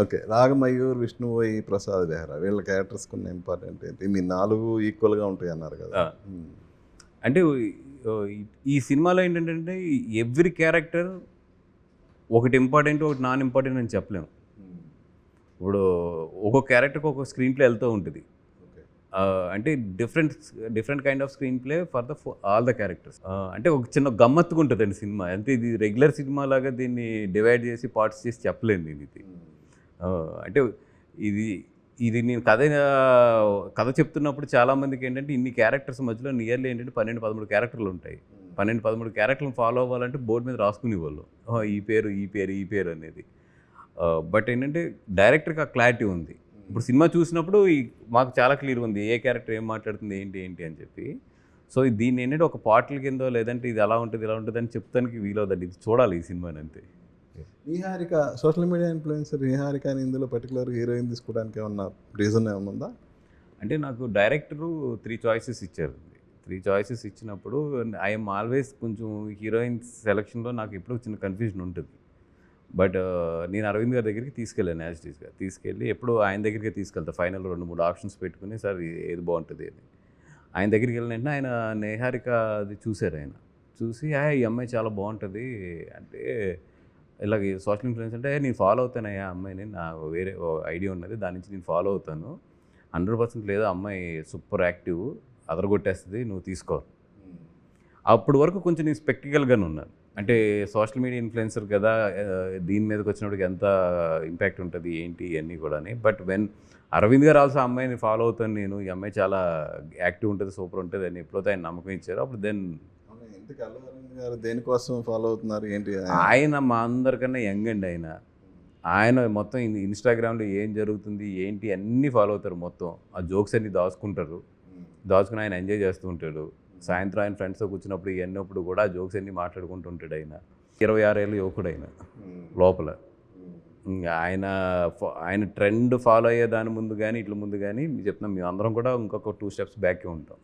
Okay. Rag Mayur Vishnu Oi Prasad Behra వీళ్ళ characters కొన్ని important ఏంటి? మీ నాలుగు ఈక్వల్గా ఉంటాయి అన్నారు కదా. అంటే ఈ- సినిమాలో ఏంటంటే ఎవ్రీ క్యారెక్టర్ ఒకటి ఇంపార్టెంట్ ఒకటి నాన్ ఇంపార్టెంట్ అని చెప్పలేము ఇప్పుడు ఒక్కొక్క క్యారెక్టర్కి ఒక్కొక్క స్క్రీన్ ప్లే వెళ్తూ ఉంటుంది. అంటే different different kind of screenplay for the all the characters అంటే ఒక చిన్న గమ్మత్తుగా ఉంటుందండి సినిమా. అంటే ఇది రెగ్యులర్ సినిమా లాగా దీన్ని డివైడ్ చేసి పార్ట్స్ చేసి ఇది ఆ, అంటే ఇది ఇది నేను కథ కథ చెప్తున్నప్పుడు చాలామందికి ఏంటంటే ఇన్ని క్యారెక్టర్స్ మధ్యలో నియర్లీ ఏంటంటే పన్నెండు పదమూడు క్యారెక్టర్లు ఉంటాయి. పన్నెండు పదమూడు క్యారెక్టర్లను ఫాలో అవ్వాలంటే బోర్డు మీద రాసుకునేవాళ్ళు. ఈ పేరు ఈ పేరు ఈ పేరు అనేది. బట్ ఏంటంటే డైరెక్టర్కి ఆ క్లారిటీ ఉంది. ఇప్పుడు సినిమా చూసినప్పుడు ఈ మాకు చాలా క్లియర్ ఉంది. ఏ క్యారెక్టర్ ఏం మాట్లాడుతుంది ఏంటి ఏంటి అని చెప్పి. సో దీన్ని ఏంటంటే ఒక పాటల కిందో లేదంటే ఇది అలా ఉంటుంది ఇలా ఉంటుంది అని చెప్తానికి వీలవుతుంది ఇది చూడాలి ఈ సినిమాని అంతే. Niharika social media influencer Niharika అని ఇందులో పర్టికులర్ హీరోయిన్ తీసుకోవడానికి ఏమన్నా రీజన్ ఏమన్నా ఉందా? అంటే నాకు డైరెక్టరు త్రీ చాయిసెస్ ఇచ్చారు. త్రీ చాయిసెస్ ఇచ్చినప్పుడు ఐఎమ్ ఆల్వేస్ కొంచెం హీరోయిన్ సెలక్షన్లో నాకు ఎప్పుడూ చిన్న కన్ఫ్యూజన్ ఉంటుంది. బట్ uh, నేను అరవింద్ గారి దగ్గరికి తీసుకెళ్ళాను యాజ్ టీస్గా తీసుకెళ్ళి ఎప్పుడు ఆయన దగ్గరికి తీసుకెళ్తా. ఫైనల్ రెండు మూడు ఆప్షన్స్ పెట్టుకుని సార్ ఇది ఏది బాగుంటుంది అని. ఆయన దగ్గరికి వెళ్ళిన వెంటనే ఆయన నేహారిక అది చూశారు ఆయన. చూసి "ఆ, ఈ అమ్మాయి చాలా బాగుంటుంది. అంటే ఇలాగ సోషల్ ఇన్ఫ్లుయెన్స్ అంటే నేను ఫాలో అవుతానయ్యా అమ్మాయిని నా వేరే ఐడియా ఉన్నది దాని నుంచి నేను ఫాలో అవుతాను. హండ్రెడ్ పర్సెంట్ లేదా అమ్మాయి సూపర్ యాక్టివ్ అదరగొట్టేస్తుంది నువ్వు తీసుకో. అప్పటి వరకు కొంచెం నేను స్పెక్టికల్గానే ఉన్నాను. అంటే సోషల్ మీడియా ఇన్ఫ్లుయెన్సర్ కదా దీని మీదకి వచ్చినప్పటికి ఎంత ఇంపాక్ట్ ఉంటుంది ఏంటి ఇవన్నీ కూడా బట్ వెన్ అరవింద్ గారు ఆల్సో అమ్మాయిని ఫాలో అవుతాను నేను ఈ అమ్మాయి చాలా యాక్టివ్ ఉంటుంది సూపర్ ఉంటుంది అని ఎప్పుడైతే ఆయన నమ్మకం ఇచ్చారో అప్పుడు దెన్ అల్లు అరవింద్ గారు దేనికోసం ఫాలో అవుతున్నారు? ఏంటి ఆయన? మా అందరికన్నా యంగ్ అండి ఆయన. ఆయన మొత్తం ఇన్- ఇన్స్టాగ్రామ్లో ఏం జరుగుతుంది ఏంటి అన్నీ ఫాలో అవుతారు మొత్తం. ఆ జోక్స్ అన్ని దాచుకుంటారు. దాచుకుని ఆయన ఎంజాయ్ చేస్తూ ఉంటాడు. సాయంత్రం ఆయన ఫ్రెండ్స్తో కూర్చున్నప్పుడు ఇవన్నప్పుడు కూడా ఆ జోక్స్ అన్ని మాట్లాడుకుంటూ ఉంటాడు ఆయన. ఇరవై ఆరేళ్ళు యువకుడు ఆయన. లోపల. ఇంకా ఆయన ఆయన ట్రెండ్ ఫాలో అయ్యే దాని ముందు కానీ ఇట్ల ముందు కానీ చెప్తున్నాం మేము అందరం కూడా ఇంకొక టూ స్టెప్స్ బ్యాకే ఉంటాం.